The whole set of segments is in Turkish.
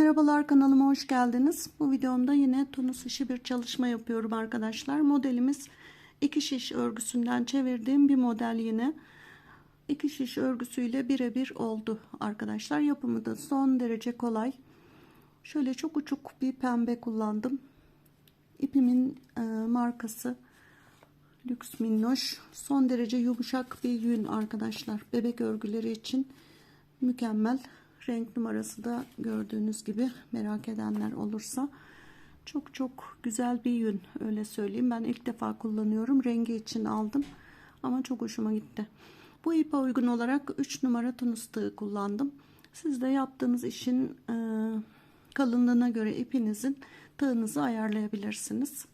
merhabalar kanalıma hoş geldiniz. Bu videomda yine tunus işi bir çalışma yapıyorum arkadaşlar. Modelimiz iki şiş örgüsünden çevirdiğim bir model yine. İki şiş örgüsüyle birebir oldu arkadaşlar. Yapımı da son derece kolay. Şöyle çok uçuk bir pembe kullandım. İpimin e, markası Lüks Minnoş. Son derece yumuşak bir yün arkadaşlar. Bebek örgüleri için mükemmel. Renk numarası da gördüğünüz gibi merak edenler olursa çok çok güzel bir yün öyle söyleyeyim. Ben ilk defa kullanıyorum. Rengi için aldım ama çok hoşuma gitti. Bu ipe uygun olarak 3 numara tunus kullandım. Siz de yaptığınız işin e, kalınlığına göre ipinizin tığınızı ayarlayabilirsiniz.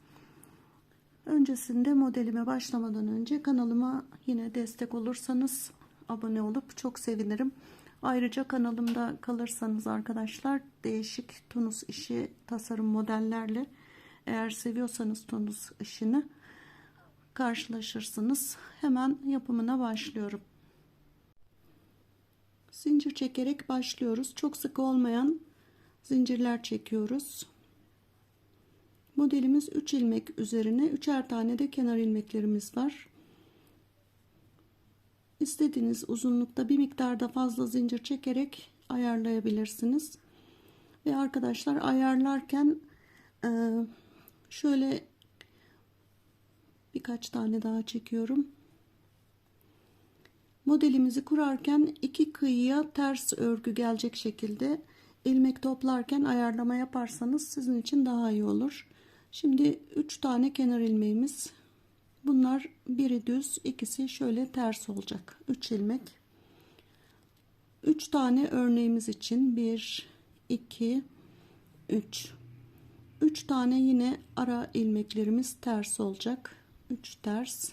Öncesinde modelime başlamadan önce kanalıma yine destek olursanız abone olup çok sevinirim. Ayrıca kanalımda kalırsanız arkadaşlar değişik tunus işi tasarım modellerle eğer seviyorsanız tunus işini karşılaşırsınız. Hemen yapımına başlıyorum. Zincir çekerek başlıyoruz. Çok sık olmayan zincirler çekiyoruz. Modelimiz 3 ilmek üzerine üçer tane de kenar ilmeklerimiz var. İstediğiniz uzunlukta bir miktarda fazla zincir çekerek ayarlayabilirsiniz. Ve arkadaşlar ayarlarken e, şöyle birkaç tane daha çekiyorum. Modelimizi kurarken iki kıyıya ters örgü gelecek şekilde ilmek toplarken ayarlama yaparsanız sizin için daha iyi olur. Şimdi 3 tane kenar ilmeğimiz Bunlar biri düz, ikisi şöyle ters olacak. 3 ilmek. 3 tane örneğimiz için 1 2 3 3 tane yine ara ilmeklerimiz ters olacak. 3 ters.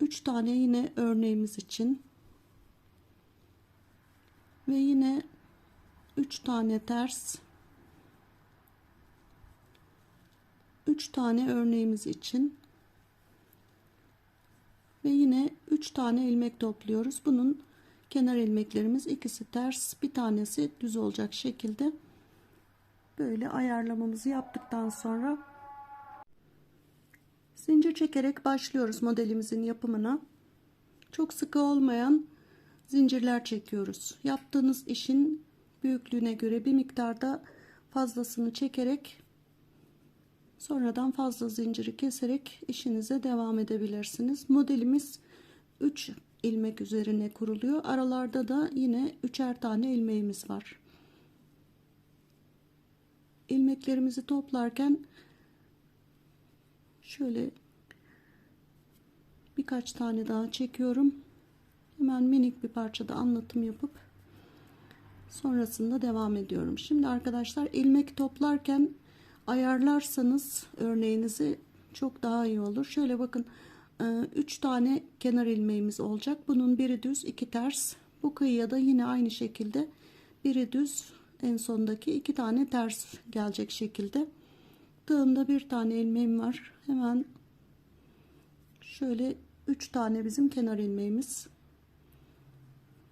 3 tane yine örneğimiz için ve yine 3 tane ters 3 tane örneğimiz için ve yine 3 tane ilmek topluyoruz. Bunun kenar ilmeklerimiz ikisi ters bir tanesi düz olacak şekilde böyle ayarlamamızı yaptıktan sonra zincir çekerek başlıyoruz modelimizin yapımına. Çok sıkı olmayan zincirler çekiyoruz. Yaptığınız işin büyüklüğüne göre bir miktarda fazlasını çekerek Sonradan fazla zinciri keserek işinize devam edebilirsiniz. Modelimiz 3 ilmek üzerine kuruluyor. Aralarda da yine üçer tane ilmeğimiz var. İlmeklerimizi toplarken şöyle birkaç tane daha çekiyorum. Hemen minik bir parçada anlatım yapıp sonrasında devam ediyorum. Şimdi arkadaşlar ilmek toplarken ayarlarsanız örneğinizi çok daha iyi olur. Şöyle bakın 3 e, tane kenar ilmeğimiz olacak. Bunun biri düz iki ters. Bu kıyıya da yine aynı şekilde biri düz en sondaki iki tane ters gelecek şekilde. Tığımda bir tane ilmeğim var. Hemen şöyle 3 tane bizim kenar ilmeğimiz.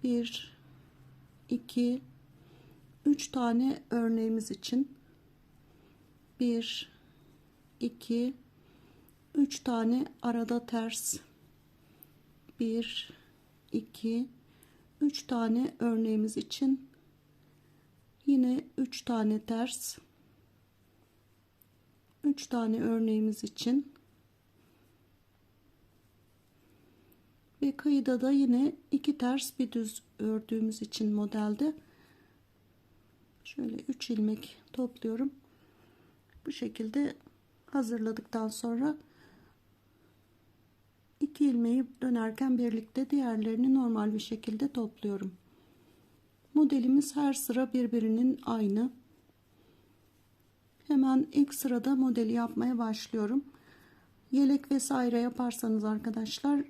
1 2 3 tane örneğimiz için 1 2 3 tane arada ters. 1 2 3 tane örneğimiz için yine 3 tane ters. 3 tane örneğimiz için ve kıyıda da yine iki ters bir düz ördüğümüz için modelde. Şöyle 3 ilmek topluyorum bu şekilde hazırladıktan sonra iki ilmeği dönerken birlikte diğerlerini normal bir şekilde topluyorum. Modelimiz her sıra birbirinin aynı. Hemen ilk sırada modeli yapmaya başlıyorum. Yelek vesaire yaparsanız arkadaşlar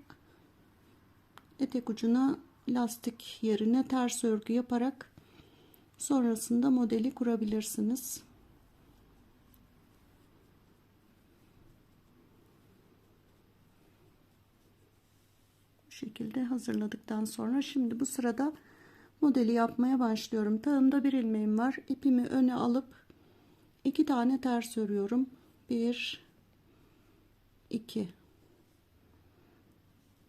etek ucuna lastik yerine ters örgü yaparak sonrasında modeli kurabilirsiniz. Şekilde hazırladıktan sonra şimdi bu sırada modeli yapmaya başlıyorum. Tığımda bir ilmeğim var. İpimi öne alıp iki tane ters örüyorum. Bir, iki.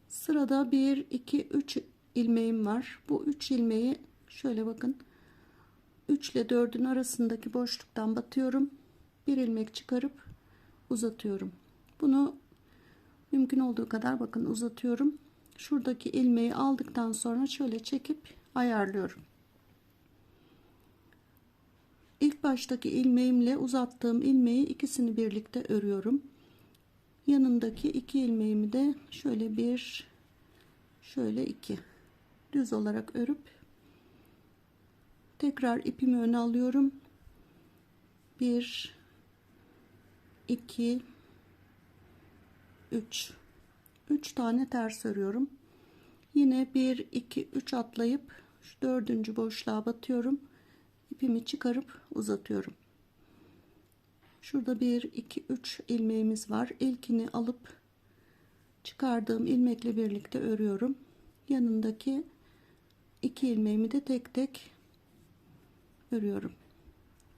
Sırada bir, iki, üç ilmeğim var. Bu üç ilmeği şöyle bakın. 3 ile 4'ün arasındaki boşluktan batıyorum. Bir ilmek çıkarıp uzatıyorum. Bunu mümkün olduğu kadar bakın uzatıyorum. Şuradaki ilmeği aldıktan sonra şöyle çekip ayarlıyorum. İlk baştaki ilmeğimle uzattığım ilmeği ikisini birlikte örüyorum. Yanındaki iki ilmeğimi de şöyle bir şöyle iki düz olarak örüp tekrar ipimi öne alıyorum. 1 2 3 3 tane ters örüyorum. Yine 1 2 3 atlayıp şu dördüncü boşluğa batıyorum. İpimi çıkarıp uzatıyorum. Şurada 1 2 3 ilmeğimiz var. İlkini alıp çıkardığım ilmekle birlikte örüyorum. Yanındaki iki ilmeğimi de tek tek örüyorum.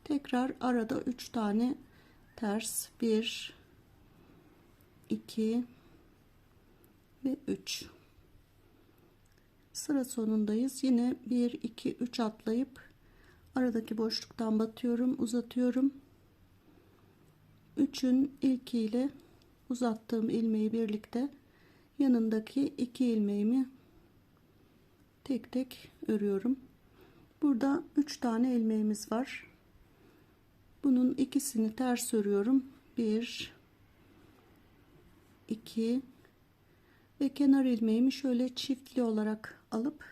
Tekrar arada 3 tane ters 1 2 ve 3 sıra sonundayız. Yine 1 2 3 atlayıp aradaki boşluktan batıyorum uzatıyorum. 3'ün ilkiyle uzattığım ilmeği birlikte yanındaki iki ilmeğimi tek tek örüyorum. Burada 3 tane ilmeğimiz var. Bunun ikisini ters örüyorum. 1 2 ve kenar ilmeğimi şöyle çiftli olarak alıp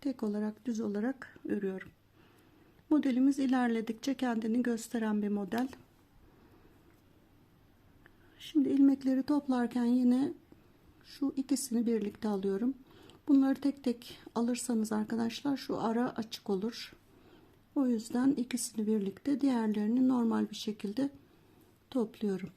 tek olarak düz olarak örüyorum. Modelimiz ilerledikçe kendini gösteren bir model. Şimdi ilmekleri toplarken yine şu ikisini birlikte alıyorum. Bunları tek tek alırsanız arkadaşlar şu ara açık olur. O yüzden ikisini birlikte diğerlerini normal bir şekilde topluyorum.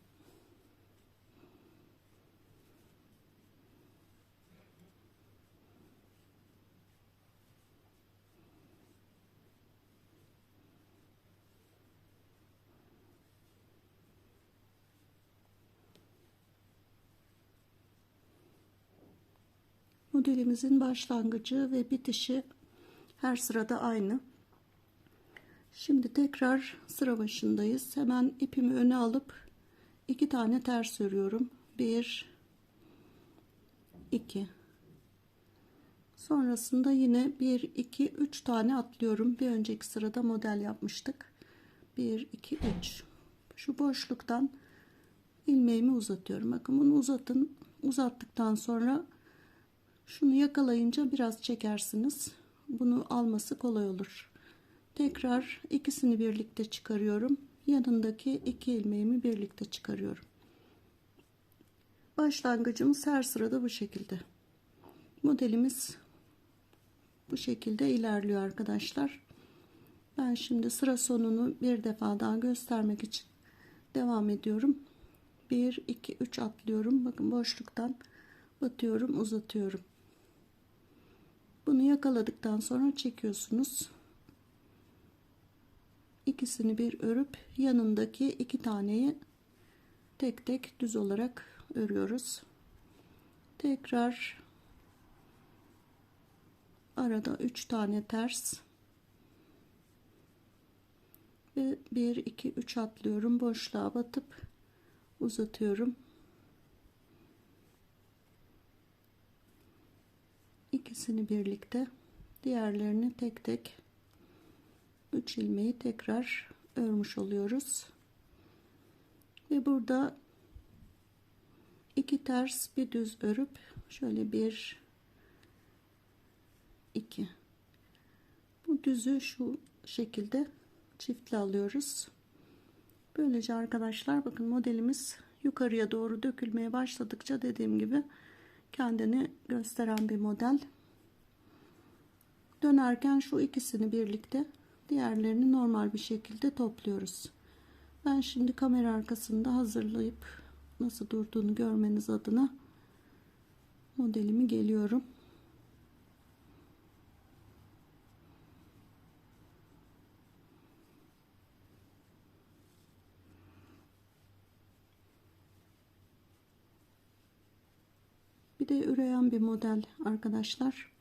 Modelimizin başlangıcı ve bitişi her sırada aynı. Şimdi tekrar sıra başındayız. Hemen ipimi öne alıp iki tane ters örüyorum. Bir, iki. Sonrasında yine bir, iki, üç tane atlıyorum. Bir önceki sırada model yapmıştık. Bir, iki, üç. Şu boşluktan ilmeğimi uzatıyorum. Bakın bunu uzatın. Uzattıktan sonra şunu yakalayınca biraz çekersiniz. Bunu alması kolay olur. Tekrar ikisini birlikte çıkarıyorum. Yanındaki iki ilmeğimi birlikte çıkarıyorum. Başlangıcımız her sırada bu şekilde. Modelimiz bu şekilde ilerliyor arkadaşlar. Ben şimdi sıra sonunu bir defa daha göstermek için devam ediyorum. 1 2 3 atlıyorum. Bakın boşluktan batıyorum uzatıyorum bunu yakaladıktan sonra çekiyorsunuz. İkisini bir örüp yanındaki iki taneyi tek tek düz olarak örüyoruz. Tekrar arada üç tane ters ve 1 2 3 atlıyorum. Boşluğa batıp uzatıyorum ikisini birlikte diğerlerini tek tek 3 ilmeği tekrar örmüş oluyoruz. Ve burada iki ters bir düz örüp şöyle bir iki bu düzü şu şekilde çiftli alıyoruz. Böylece arkadaşlar bakın modelimiz yukarıya doğru dökülmeye başladıkça dediğim gibi kendini gösteren bir model dönerken şu ikisini birlikte diğerlerini normal bir şekilde topluyoruz. Ben şimdi kamera arkasında hazırlayıp nasıl durduğunu görmeniz adına modelimi geliyorum. Bir de üreyen bir model arkadaşlar.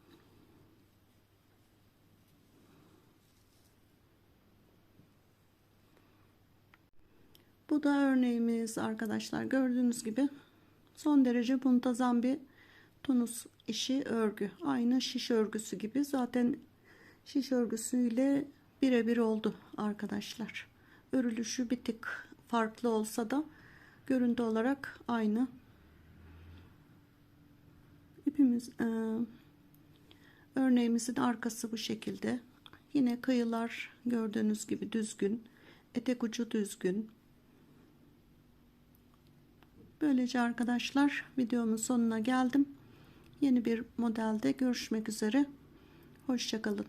Bu da örneğimiz arkadaşlar. Gördüğünüz gibi son derece muntazam bir tunus işi örgü. Aynı şiş örgüsü gibi. Zaten şiş örgüsüyle birebir oldu arkadaşlar. Örülüşü bir tık farklı olsa da görüntü olarak aynı. İpimiz e, örneğimizin arkası bu şekilde. Yine kıyılar gördüğünüz gibi düzgün. Etek ucu düzgün. Böylece arkadaşlar videomun sonuna geldim. Yeni bir modelde görüşmek üzere. Hoşçakalın.